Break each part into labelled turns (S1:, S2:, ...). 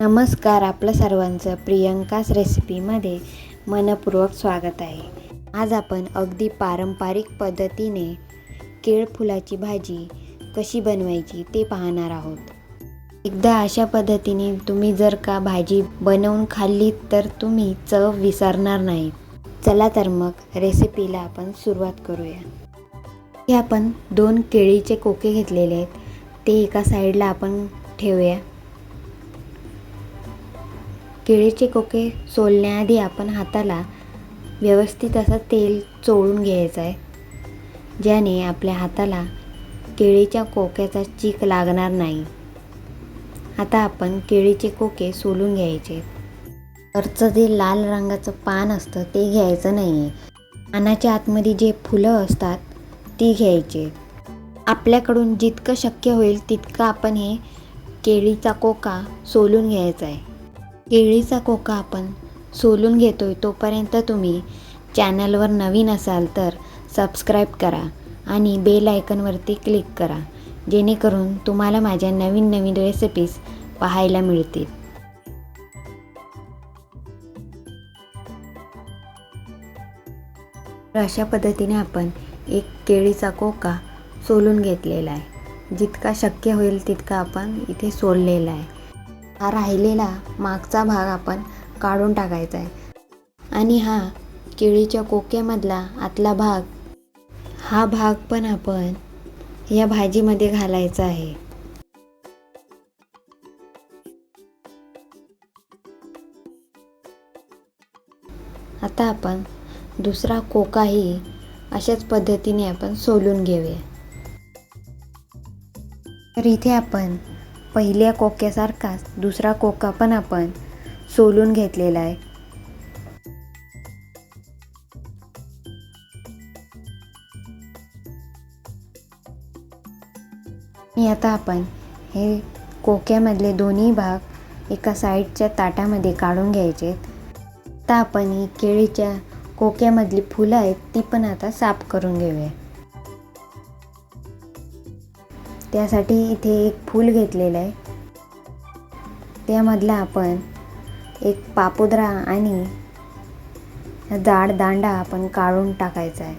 S1: नमस्कार आपलं सर्वांचं प्रियंकाच रेसिपीमध्ये मनपूर्वक स्वागत आहे. आज आपण अगदी पारंपरिक पद्धतीने केळफुलाची भाजी कशी बनवायची ते पाहणार आहोत. एकदा अशा पद्धतीने तुम्ही जर का भाजी बनवून खाल्ली तर तुम्ही चव विसरणार नाही. चला तर मग रेसिपीला आपण सुरुवात करूया. हे आपण दोन केळीचे कोके घेतलेले आहेत. ते एका साईडला आपण ठेवूया. केळीचे कोके सोलण्याआधी आपण हाताला व्यवस्थित असं तेल चोळून घ्यायचं आहे. ज्याने आपल्या हाताला केळीच्या कोक्याचा चीक लागणार नाही. आता आपण केळीचे कोके सोलून घ्यायचे वरचं जे लाल रंगाचं पान असतं ते घ्यायचं नाही आहे पानाच्या आतमध्ये जे फुलं असतात ती घ्यायची. आपल्याकडून जितकं शक्य होईल तितकं आपण हे केळीचा कोका सोलून घ्यायचा आहे. केळीचा कोका आपण सोलून घेतो आहे तोपर्यंत तुम्ही चॅनलवर नवीन असाल तर सबस्क्राईब करा आणि बेल आयकनवरती क्लिक करा जेणेकरून तुम्हाला माझ्या नवीन नवीन रेसिपीज पाहायला मिळतील. तर अशा पद्धतीने आपण एक केळीचा कोका सोलून घेतलेला आहे. जितका शक्य होईल तितका आपण इथे सोललेला आहे. हा राहिलेला मागचा भाग आपण काढून टाकायचा आहे. आणि हा केळीच्या कोक्यामधला आतला भाग हा भाग पण आपण या भाजीमध्ये घालायचा आहे. आता आपण दुसरा कोकाही अशाच पद्धतीने आपण सोलून घेऊया. तर इथे आपण पहिल्या कोक्यासारखाच दुसरा कोका पण आपण सोलून घेतलेला आहे. आणि आता आपण हे कोक्यामधले दोन्ही भाग एका साईडच्या ताटामध्ये काढून घ्यायचे आता आपण ही केळीच्या कोक्यामधली फुलं आहेत ती पण आता साफ करून घेऊया. त्यासाठी इथे एक फूल घेतलेलं आहे. त्यामधला आपण एक पापुद्रा आणि जाड दांडा आपण काढून टाकायचा आहे.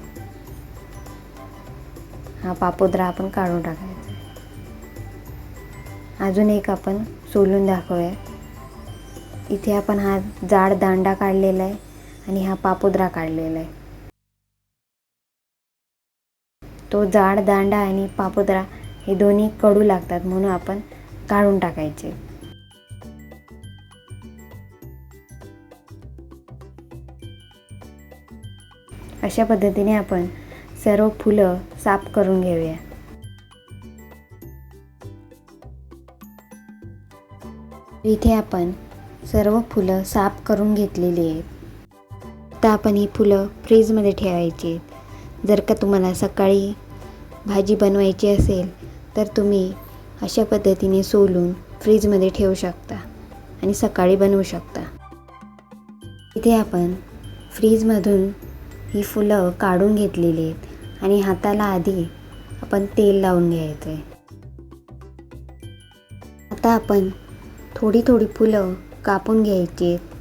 S1: हा पापुद्रा आपण काढून टाकायचा आहे. अजून एक आपण सोलून दाखवूया. इथे आपण हा जाड दांडा काढलेला आहे. आणि हा पापुद्रा काढलेला आहे. तो जाड दांडा आणि पापुद्रा हे दोन्ही कडू लागतात म्हणून आपण काढून टाकायचे. अशा पद्धतीने आपण सर्व फुलं साफ करून घेऊया. इथे आपण सर्व फुलं साफ करून घेतलेली आहेत. आता आपण ही फुलं फ्रीजमध्ये ठेवायची आहेत. जर का तुम्हाला सकाळी भाजी बनवायची असेल तर तुम्ही अशा पद्धतीने सोलून फ्रीजमध्ये ठेवू शकता आणि सकाळी बनवू शकता. इथे आपण फ्रीजमधून ही फुलं काढून घेतलेली आहेत आणि हाताला आधी आपण तेल लावून घ्यायचं आहे. आता आपण थोडी थोडी फुलं कापून घ्यायची आहेत.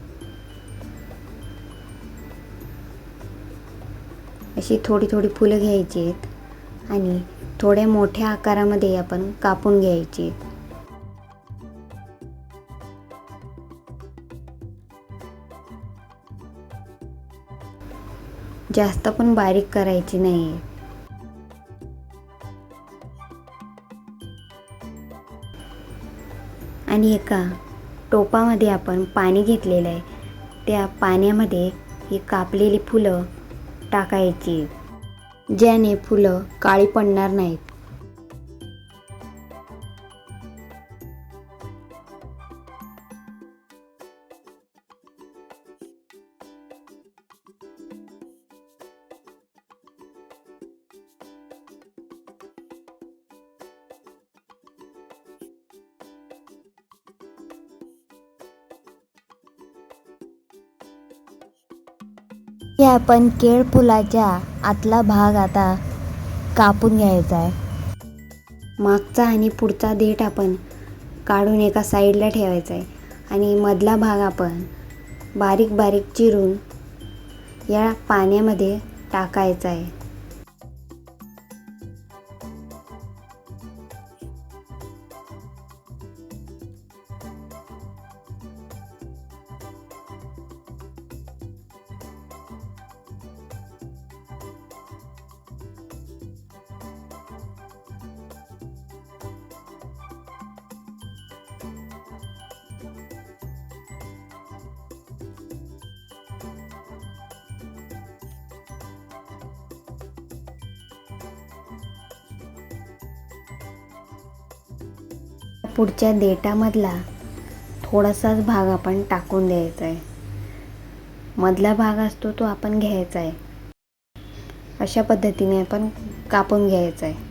S1: अशी थोडी थोडी फुलं घ्यायची आहेत आणि थोड्या मोठ्या आकारामध्ये आपण कापून घ्यायची जास्त पण बारीक करायची नाही आणि एका टोपामध्ये आपण पाणी घेतलेलं आहे. त्या पाण्यामध्ये ही कापलेली फुलं टाकायची ज्याने फुलं काळी पडणार नाहीत. हे आपण केळ फुलाच्या आतला भाग आता कापून घ्यायचा आहे. मागचा आणि पुढचा देठ आपण काढून एका साईडला ठेवायचा आहे. आणि मधला भाग आपण बारीक बारीक चिरून या पाण्यामध्ये टाकायचा आहे. पुढच्या देटामधला थोडासाच भाग आपण टाकून द्यायचा आहे. मधला भाग असतो तो आपण घ्यायचा आहे. अशा पद्धतीने आपण कापून घ्यायचा आहे.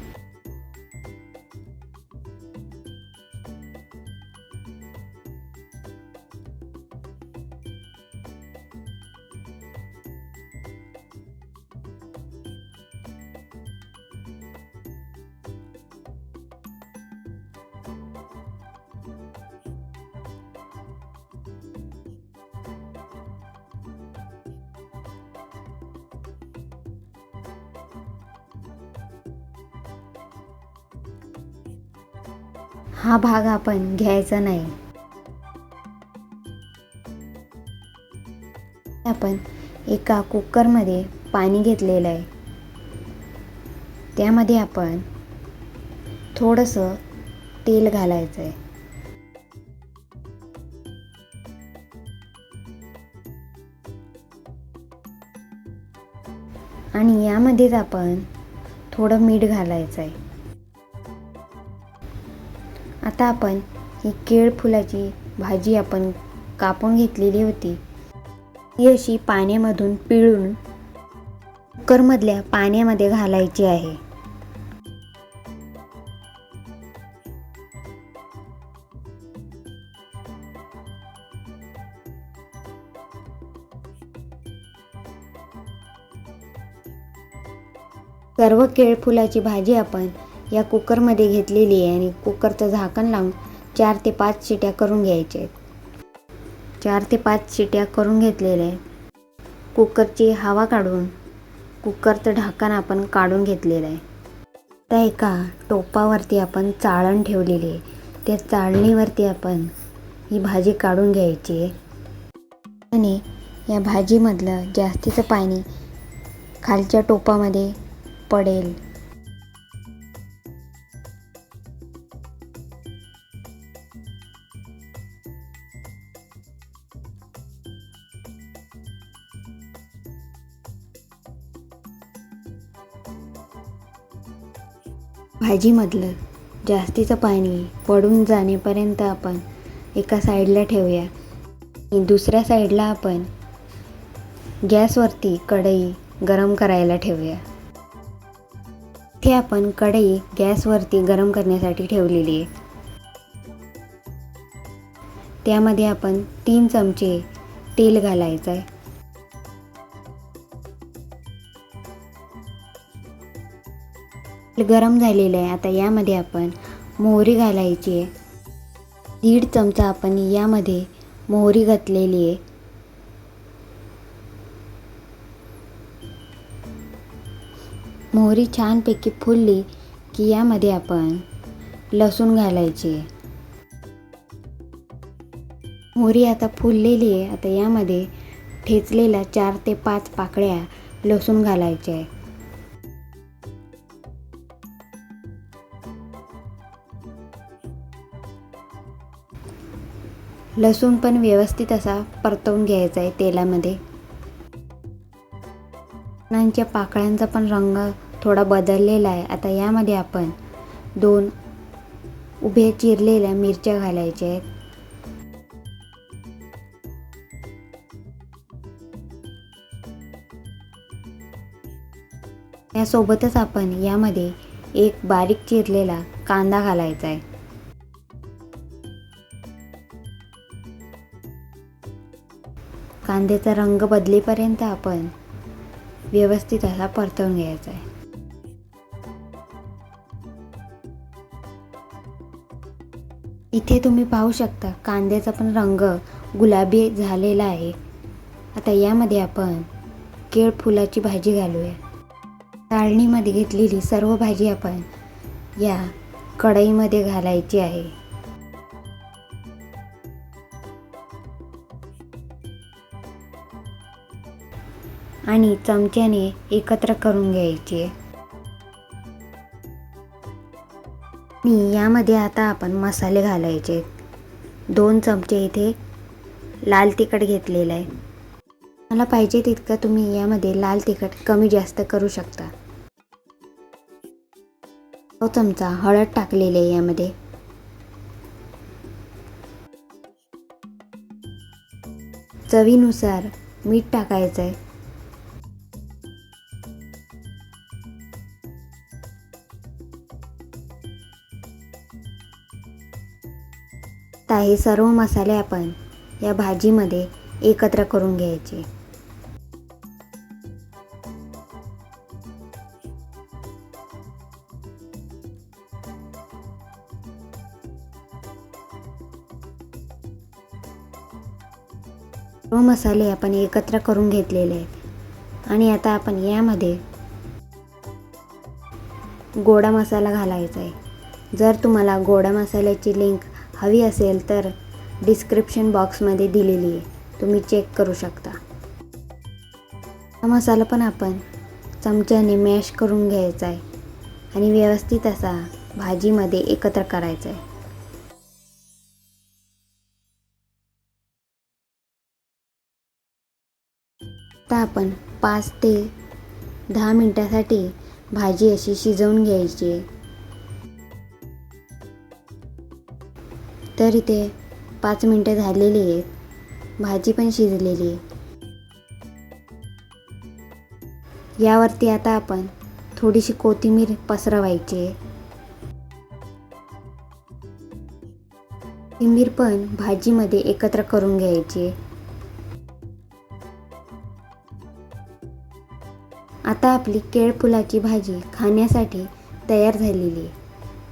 S1: हा भाग आपण घ्यायचा नाही. आपण एका कुकरमध्ये पाणी घेतलेलं आहे. त्यामध्ये आपण थोडंसं तेल घालायचं आहे आणि यामध्येच आपण थोडं मीठ घालायचं आहे आता आपण ही केळ फुलाची भाजी आपण कापून घेतलेली होती. ती अशी पाण्यामधून पिळून कुकरमधल्या पाण्यामध्ये घालायची आहे. सर्व केळफुलाची भाजी आपण या कुकरमध्ये घेतलेली आहे आणि कुकरचं झाकण लावून चार ते पाच शिट्या करून घ्यायच्या आहेत. चार ते पाच शिट्या करून घेतलेल्या आहे कुकरची हवा काढून कुकरचं ढाकण आपण काढून घेतलेलं आहे. त्या एका टोपावरती आपण चाळण ठेवलेली आहे. त्या चाळणीवरती आपण ही भाजी काढून घ्यायची आहे. आणि या भाजीमधलं जास्तीचं पाणी खालच्या टोपामध्ये पडेल. भाजीमधलं जास्तीचं पाणी पडून जाणेपर्यंत आपण एका साईडला ठेवूया. आणि दुसऱ्या साईडला आपण गॅसवरती कढई गरम करायला ठेवूया. इथे आपण कढई गॅसवरती गरम करण्यासाठी ठेवलेली आहे. त्यामध्ये आपण तीन चमचे तेल घालायचं आहे. गरम झालेलं आहे. आता यामध्ये आपण मोहरी घालायची आहे. दीड चमचा आपण यामध्ये मोहरी घातलेली आहे. मोहरी छानपैकी फुलली की यामध्ये आपण लसूण घालायची आहे. मोहरी आता फुललेली आहे. आता यामध्ये ठेचलेल्या चार ते पाच पाकळ्या लसूण घालायच्या आहे. लसूण पण व्यवस्थित असा परतवून घ्यायचा आहे तेलामध्ये. लसणांच्या पाकळ्यांचा पण रंग थोडा बदललेला आहे. आता यामध्ये आपण दोन उभे चिरलेल्या मिरच्या घालायच्या आहेत. यासोबतच आपण यामध्ये एक बारीक चिरलेला कांदा घालायचा आहे. कांद्याचा रंग बदलेपर्यंत आपण व्यवस्थित असा परतवून घ्यायचा आहे. इथे तुम्ही पाहू शकता कांद्याचा पण रंग गुलाबी झालेला आहे. आता यामध्ये आपण केळ फुलाची भाजी घालूया. चाळणीमध्ये घेतलेली सर्व भाजी आपण या कढईमध्ये घालायची आहे. आणि चमच्याने एकत्र करून घ्यायचे. आणि यामध्ये आता आपण मसाले घालायचे. दोन चमचे इथे लाल तिखट घेतलेलं आहे. मला पाहिजे तितकं तुम्ही यामध्ये लाल तिखट कमी जास्त करू शकता. तो चमचा हळद टाकलेली आहे यामध्ये. चवीनुसार मीठ टाकायचं आहे. आता हे सर्व मसाले आपण या भाजीमध्ये एकत्र करून घ्यायचे. सर्व मसाले आपण एकत्र करून घेतलेले आहेत. आणि आता आपण यामध्ये गोडा मसाला घालायचा आहे. जर तुम्हाला गोडा मसाल्याची लिंक हवी असेल तर डिस्क्रिप्शन बॉक्समध्ये दिलेली आहे. तुम्ही चेक करू शकता. हा मसाला पण आपण चमच्याने मॅश करून घ्यायचा आहे. आणि व्यवस्थित असा भाजीमध्ये एकत्र करायचा आहे. आता आपण पाच ते दहा मिनटासाठी भाजी अशी शिजवून घ्यायची आहे. तर इथे पाच मिनटं झालेली आहेत. भाजी पण शिजलेली आहे. यावरती आता आपण थोडीशी कोथिंबीर पसरवायची आहे. कोथिंबीर पण भाजीमध्ये एकत्र करून घ्यायची आता आपली केळफुलाची भाजी खाण्यासाठी तयार झालेली आहे.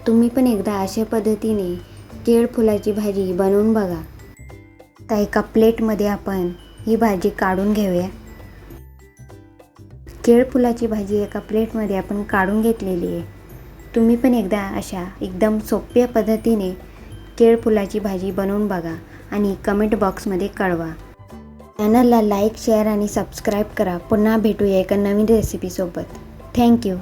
S1: तुम्ही पण एकदा अशा पद्धतीने केळफुलाची भाजी बनवून बघा. तर एका प्लेटमध्ये आपण ही भाजी काढून घेऊया. केळफुलाची भाजी एका प्लेटमध्ये आपण काढून घेतलेली आहे. तुम्ही पण एकदा अशा एकदम सोप्या पद्धतीने केळफुलाची भाजी बनवून बघा आणि कमेंट बॉक्समध्ये कळवा. चॅनलला लाईक शेअर आणि सबस्क्राईब करा. पुन्हा भेटूया एका नवीन रेसिपीसोबत थँक्यू